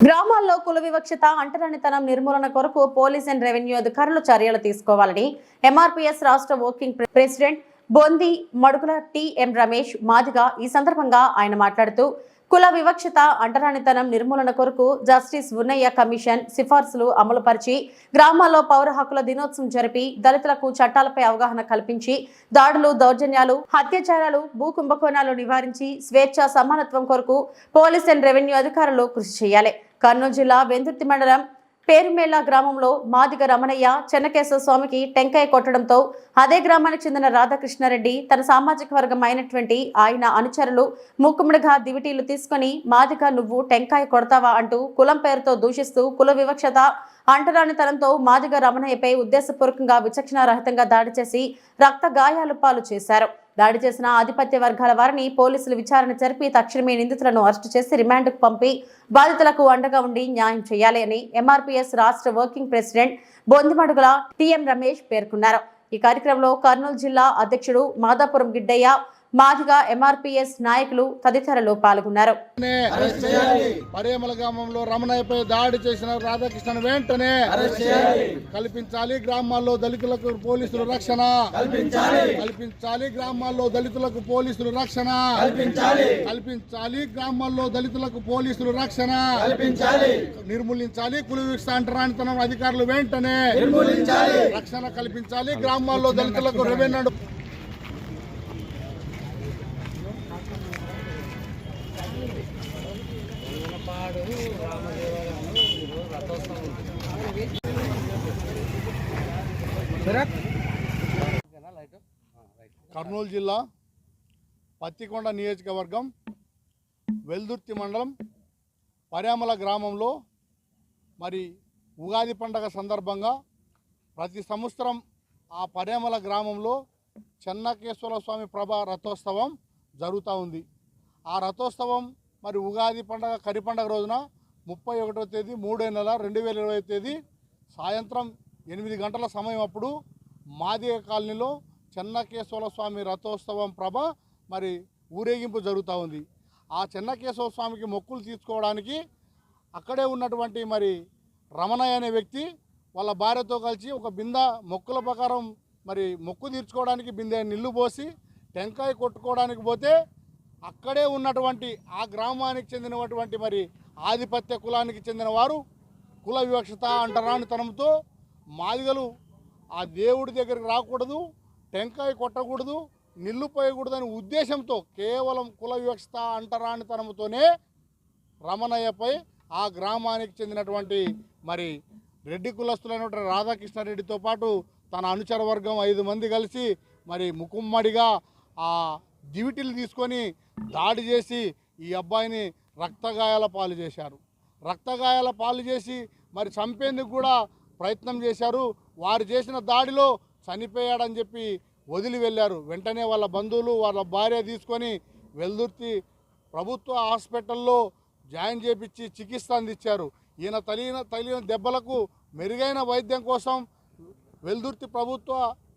గ్రామాల్లో కుల వివక్షత అంటరానితనం నిర్మూలన కొరకు పోలీస్ అండ్ రెవెన్యూ అధికారులు చర్యలు తీసుకోవాలని ఎంఆర్పీఎస్ రాష్ట్ర working president Bondi Madugula T M Ramesh Madiga ఈ సందర్భంగా ఆయన మాట్లాడుతూ కుల వివక్షత అంటరానితనం నిర్మూలన కొరకు జస్టిస్ ఉన్నయ్య కమిషన్ సిఫార్సులు అమలుపరిచి గ్రామాల్లో పౌర హక్కుల దినోత్సవం జరిపి దళితులకు చట్టాలపై అవగాహన కల్పించి దాడులు దౌర్జన్యాలు అత్యాచారాలు భూ కుంభకోణాలు నివారించి స్వేచ్ఛ సమానత్వం కొరకు పోలీస్ అండ్ రెవెన్యూ అధికారులు కృషి చేయాలి. కర్నూలు జిల్లా వెందుర్తి మండలం పేరుమేళ గ్రామంలో మాదిగ రమణయ్య చెన్నకేశ్వర స్వామికి టెంకాయ కొట్టడంతో అదే గ్రామానికి చెందిన రాధాకృష్ణారెడ్డి తన సామాజిక వర్గం అయినటువంటి ఆయన అనుచరులు ముక్కుముడిగా దివిటీలు తీసుకొని మాదిగ నువ్వు టెంకాయ కొడతావా? అంటూ కులం పేరుతో దూషిస్తూ కుల వివక్షత అంటరానితనంతో మాదిగ రమణయ్యపై ఉద్దేశపూర్వకంగా విచక్షణారహితంగా దాడి చేసి రక్త గాయాలు పాలు చేశారు. దాడి చేసిన ఆధిపత్య వర్గాల వారిని పోలీసులు విచారణ జరిపి తక్షణమే నిందితులను అరెస్టు చేసి రిమాండ్కు పంపి బాధితులకు అండగా ఉండి న్యాయం చేయాలి అని ఎంఆర్పీఎస్ రాష్ట్ర working president Bondimadugula TM Ramesh పేర్కొన్నారు. ఈ కార్యక్రమంలో కర్నూలు జిల్లా అధ్యక్షుడు మాదాపురం గిడ్డయ్య మాదిగా ఎంఆర్పీఎస్ నాయకులు తదితరులు పాల్గొన్నారు. పరేమల గ్రామంలో రమణయ్యపై దాడి చేసిన రాధాకృష్ణ వెంటనే కల్పించాలి గ్రామాల్లో దళితులకు పోలీసులు రక్షణ. కల్పించాలి. కల్పించాలి గ్రామాల్లో దళితులకు పోలీసులు రక్షణ. కల్పించాలి. కల్పించాలి గ్రామాల్లో దళితులకు పోలీసులు రక్షణ. కల్పించాలి. నిర్మూలించాలి కుల అంటరానితనం అధికారులు వెంటనే. నిర్మూలించాలి. రక్షణ కల్పించాలి గ్రామాల్లో దళితులకు రెవెన్యూ కర్నూలు జిల్లా పత్తికొండ నియోజకవర్గం వెల్దుర్తి మండలం పర్యామల గ్రామంలో మరి ఉగాది పండగ సందర్భంగా ప్రతి సంవత్సరం ఆ పర్యామల గ్రామంలో చెన్నకేశ్వర స్వామి ప్రభ రథోత్సవం జరుగుతూ ఉంది. ఆ రథోత్సవం మరి ఉగాది పండగ కరి పండగ రోజున ముప్పై ఒకటో తేదీ మూడో నెల రెండు వేల ఇరవై తేదీ సాయంత్రం ఎనిమిది గంటల సమయం అప్పుడు మాదిగ కాలనీలో చెన్నకేశ్వర స్వామి రథోత్సవం ప్రభ మరి ఊరేగింపు జరుగుతూ ఉంది. ఆ చెన్నకేశ్వర స్వామికి మొక్కులు తీసుకోవడానికి అక్కడే ఉన్నటువంటి మరి రమణయ్య అనే వ్యక్తి వాళ్ళ భార్యతో కలిసి ఒక బింద మొక్కుల ప్రకారం మరి మొక్కు తీర్చుకోవడానికి బిందె నిల్లు పోసి టెంకాయ కొట్టుకోవడానికి పోతే అక్కడే ఉన్నటువంటి ఆ గ్రామానికి చెందినటువంటి మరి ఆధిపత్య కులానికి చెందిన వారు కుల వివక్షత అంటరానితనంతో మాదిగలు ఆ దేవుడి దగ్గరికి రాకూడదు టెంకాయ కొట్టకూడదు నిల్లు పోయకూడదనే ఉద్దేశంతో కేవలం కుల వివక్షత అంటరానితనంతోనే రమణయ్యపై ఆ గ్రామానికి చెందినటువంటి మరి రెడ్డి కులస్తులైనటువంటి రాధాకృష్ణారెడ్డితో పాటు తన అనుచర వర్గం ఐదు మంది కలిసి మరి ముకుమ్మడిగా ఆ దివిటీలు తీసుకొని దాడి చేసి ఈ అబ్బాయిని రక్తగాయాల పాలు చేశారు. రక్తగాయాల పాలు చేసి మరి చంపేందుకు కూడా ప్రయత్నం చేశారు. వారు చేసిన దాడిలో చనిపోయాడని చెప్పి వదిలి వెళ్ళారు. వెంటనే వాళ్ళ బంధువులు వాళ్ళ భార్య తీసుకొని వెల్దుర్తి ప్రభుత్వ హాస్పిటల్లో జాయిన్ చేపించి చికిత్స అందించారు. ఈయన తలిగిన తగిలిన దెబ్బలకు మెరుగైన వైద్యం కోసం వెల్దుర్తి ప్రభుత్వ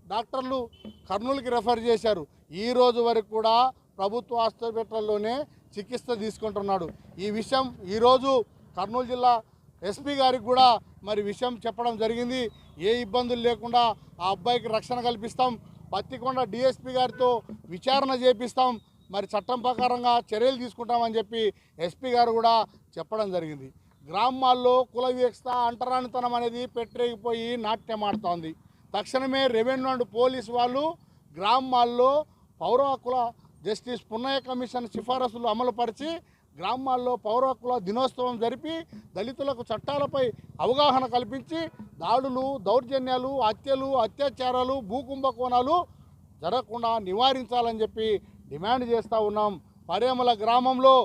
డాక్టర్లు కర్నూలుకి రెఫర్ చేశారు. ఈ రోజు వరకు కూడా ప్రభుత్వ హాస్పిటల్లోనే చికిత్స తీసుకుంటున్నాడు. ఈ విషయం ఈరోజు కర్నూలు జిల్లా ఎస్పీ గారికి కూడా మరి విషయం చెప్పడం జరిగింది. ఏ ఇబ్బందులు లేకుండా ఆ అబ్బాయికి రక్షణ కల్పిస్తాం. పత్తికొండ డిఎస్పీ గారితో విచారణ చేపిస్తాం. మరి చట్టం ప్రకారంగా చర్యలు తీసుకుంటామని చెప్పి ఎస్పీ గారు కూడా చెప్పడం జరిగింది. గ్రామాల్లో కుల వివక్షత అంటరానితనం అనేది పెట్టరేగిపోయి నాట్యం ఆడుతోంది. తక్షణమే రెవెన్యూ అండ్ పోలీస్ వాళ్ళు గ్రామాల్లో పౌర హక్కుల జస్టిస్ పున్నయ్య కమిషన్ సిఫారసులు అమలుపరిచి గ్రామాల్లో పౌర హక్కుల దినోత్సవం జరిపి దళితులకు చట్టాలపై అవగాహన కల్పించి దాడులు దౌర్జన్యాలు హత్యలు అత్యాచారాలు భూకుంభకోణాలు జరగకుండా నివారించాలని చెప్పి డిమాండ్ చేస్తూ ఉన్నాం. పరేమల గ్రామంలో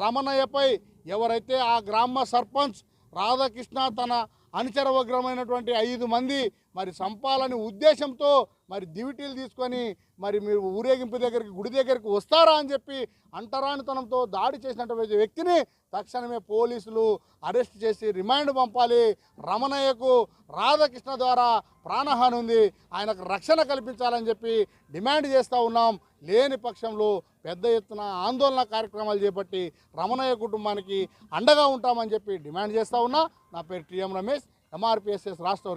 రమణయ్యపై ఎవరైతే ఆ గ్రామ సర్పంచ్ రాధాకృష్ణ తన అనుచరవగ్రమైనటువంటి ఐదు మంది మరి చంపాలని ఉద్దేశంతో మరి దివిటీలు తీసుకొని మరి మీరు ఊరేగింపు దగ్గరికి గుడి దగ్గరికి వస్తారా అని చెప్పి అంటరానితనంతో దాడి చేసినటువంటి వ్యక్తిని తక్షణమే పోలీసులు అరెస్ట్ చేసి రిమాండ్ పంపాలి. రమణయ్యకు రాధాకృష్ణ ద్వారా ప్రాణహాని ఉంది. ఆయనకు రక్షణ కల్పించాలని చెప్పి డిమాండ్ చేస్తూ ఉన్నాం. లేని పక్షంలో పెద్ద ఎత్తున ఆందోళన కార్యక్రమాలు చేపట్టి రమణయ్య కుటుంబానికి అండగా ఉంటామని చెప్పి డిమాండ్ చేస్తూ ఉన్నా. నా పేరు టీఎం రమేష్ ఎంఆర్పిఎస్ఎస్ రాష్ట్ర